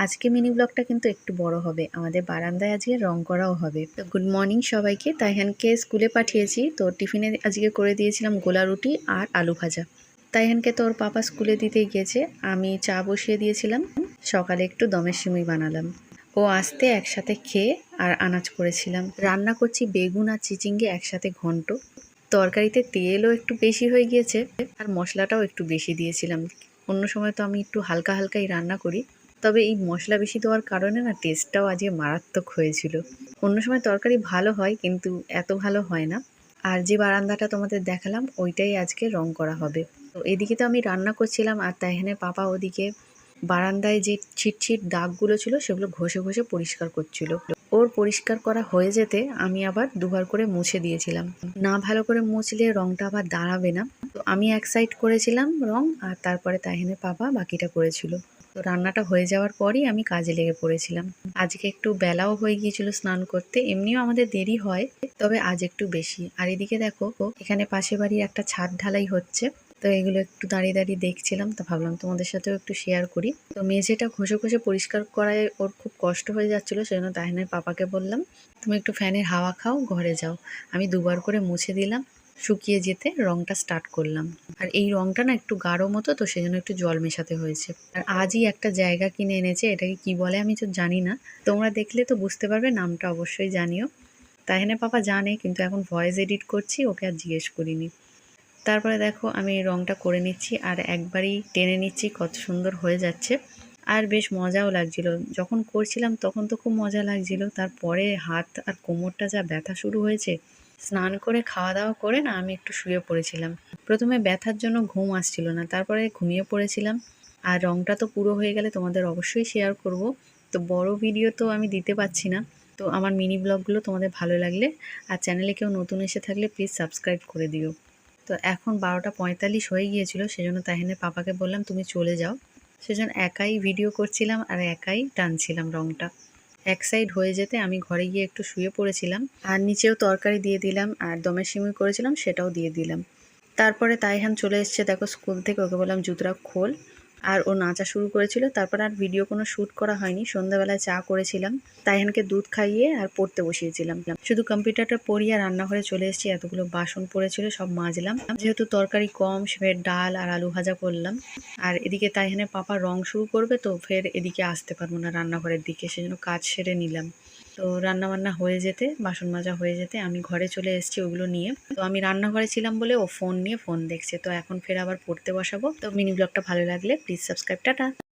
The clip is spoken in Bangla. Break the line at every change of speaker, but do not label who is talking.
আজকে মিনি ব্লগটা কিন্তু একটু বড় হবে। আমাদের বারান্দায় আজকে রং করাও হবে। তো গুড মর্নিং সবাইকে। তাইহানকে স্কুলে পাঠিয়েছি। তো টিফিনে আজকে করে দিয়েছিলাম গোলা রুটি আর আলু ভাজা। তাইহানকে তো ওর পাপা স্কুলে দিতেই গিয়েছে আমি চা বসিয়ে দিয়েছিলাম। সকালে একটু দমের সিমুই বানালাম। ও আসতে একসাথে খেয়ে আর আনাজ করেছিলাম। রান্না করছি বেগুন আর চিচিঙ্গে একসাথে ঘন্ট। তরকারিতে তেলও একটু বেশি হয়ে গিয়েছে। আর মশলাটাও একটু বেশি দিয়েছিলাম। অন্য সময় তো আমি একটু হালকা হালকাই রান্না করি। তবে এই মশলা বেশি দেওয়ার কারণে না টেস্টটাও আজকে মারাত্মক হয়েছিল। অন্য সময় তরকারি ভালো হয়, কিন্তু এত ভালো হয় না। আর যে বারান্দাটা তোমাদের দেখালাম, ওইটাই আজকে রং করা হবে। তো এদিকে তো আমি রান্না করছিলাম, আর তাইহানের পাপা ওদিকে বারান্দায় যে ছিটছিট দাগগুলো ছিল, সেগুলো ঘষে ঘষে পরিষ্কার করছিল। ওর পরিষ্কার করা হয়ে যেতে আমি আবার দুবার করে মুছে দিয়েছিলাম। না ভালো করে মুছলে রংটা আবার দাঁড়াবে না। তো আমি এক সাইড করেছিলাম রং, আর তারপরে তাহিনের পাপা বাকিটা করেছিল। তো রান্নাটা হয়ে যাওয়ার পরই আমি কাজে লেগে পড়েছিলাম। আজকে একটু বেলাও হয়ে গিয়েছিল স্নান করতে, এমনিও আমাদের দেরি হয়, তবে আজ একটু বেশি। আর এদিকে দেখো, এখানে পাশে বাড়ির একটা ছাদ ঢালাই হচ্ছে, তো এগুলো একটু দাঁড়িয়ে দাঁড়িয়ে দেখছিলাম, তো ভাবলাম তোমাদের সাথেও একটু শেয়ার করি। তো মেঝেটা ঘষে ঘষে পরিষ্কার করায় ওর খুব কষ্ট হয়ে যাচ্ছিল সেই সেজন্য তাহিনের পাপাকে বললাম, তুমি একটু ফ্যানের হাওয়া খাও, ঘরে যাও। আমি দুবার করে মুছে দিলাম শুকিয়ে যেতে রংটা স্টার্ট করলাম। আর এই রংটা না একটু গাঢ় মতো, তো সেজন্য একটু জল মেশাতে হয়েছে। আর আজই একটা জায়গা কিনে এনেছে, এটাকে কি বলে আমি তো জানি না। তোমরা দেখলে তো বুঝতে পারবে, নামটা অবশ্যই জানিও। তাহিনের পাপা জানে, কিন্তু এখন ভয়েস এডিট করছি, ওকে আর জিজ্ঞেস করিনি। তারপরে দেখো, আমি রংটা করে নিচ্ছি, আর একবারই টেনে নিচ্ছি, কত সুন্দর হয়ে যাচ্ছে। আর বেশ মজাও লাগছিল। যখন করছিলাম, তখন তো খুব মজা লাগছিল। তারপরে হাত আর কোমরটা যা ব্যথা শুরু হয়েছে স্নান করে খাওয়া দাওয়া করে না আমি একটু শুয়ে পড়েছিলাম। প্রথমে ব্যথার জন্য ঘুম আসছিল না, তারপরে ঘুমিয়ে পড়েছিলাম। আর রংটা তো পুরো হয়ে গেলে তোমাদের অবশ্যই শেয়ার করব। তো বড় ভিডিও তো আমি দিতে পারছি না। তো আমার মিনি ব্লগগুলো তোমাদের ভালো লাগলে আর চ্যানেলে কেউ নতুন এসে থাকলে প্লিজ সাবস্ক্রাইব করে দিও। তো এখন বারোটা পঁয়তাল্লিশ হয়ে গিয়েছিল, সেজন্য তাহিনের পাপাকে বললাম, তুমি চলে যাও। সেজন্য একাই ভিডিও করছিলাম আর একাই টানছিলাম রংটা। এক সাইড হয়ে যেতে আমি ঘরে গিয়ে একটু শুয়ে পড়েছিলাম, আর নিচেও তরকারি দিয়ে দিলাম, আর দমের সিমুই করেছিলাম, সেটাও দিয়ে দিলাম। তারপরে তাইহান চলে এসছে, দেখো স্কুল থেকে, ওকে বললাম জুতরা খোল। আর ও নাচা শুরু করেছিল। তারপর আর ভিডিও কোনো শ্যুট করা হয়নি। সন্ধ্যাবেলায় চা করেছিলাম। তাই তাইহানকে দুধ খাইয়ে আর পড়তে বসিয়েছিলাম। শুধু কম্পিউটারটা পড়িয়ে রান্নাঘরে চলে এসেছি। এতগুলো বাসন পড়েছিল, সব মাজলাম। যেহেতু তরকারি কম ফের ডাল আর আলু ভাজা করলাম। আর এদিকে তাইহানের পাপা রং শুরু করবে তো ফের এদিকে আসতে পারব না রান্নাঘরের দিকে। সেজন্য কাজ সেরে নিলাম। তো রান্না বান্না হয়ে যেতে, বাসন মাজা হয়ে যেতে আমি ঘরে চলে এসেছি ওগুলো নিয়ে। তো আমি রান্নাঘরে ছিলাম বলে ও ফোন নিয়ে ফোন দেখছে। তো এখন ফের আবার পড়তে বসাবো। তো মিনি ব্লগটা ভালো লাগলে প্লিজ সাবস্ক্রাইব, টাটা।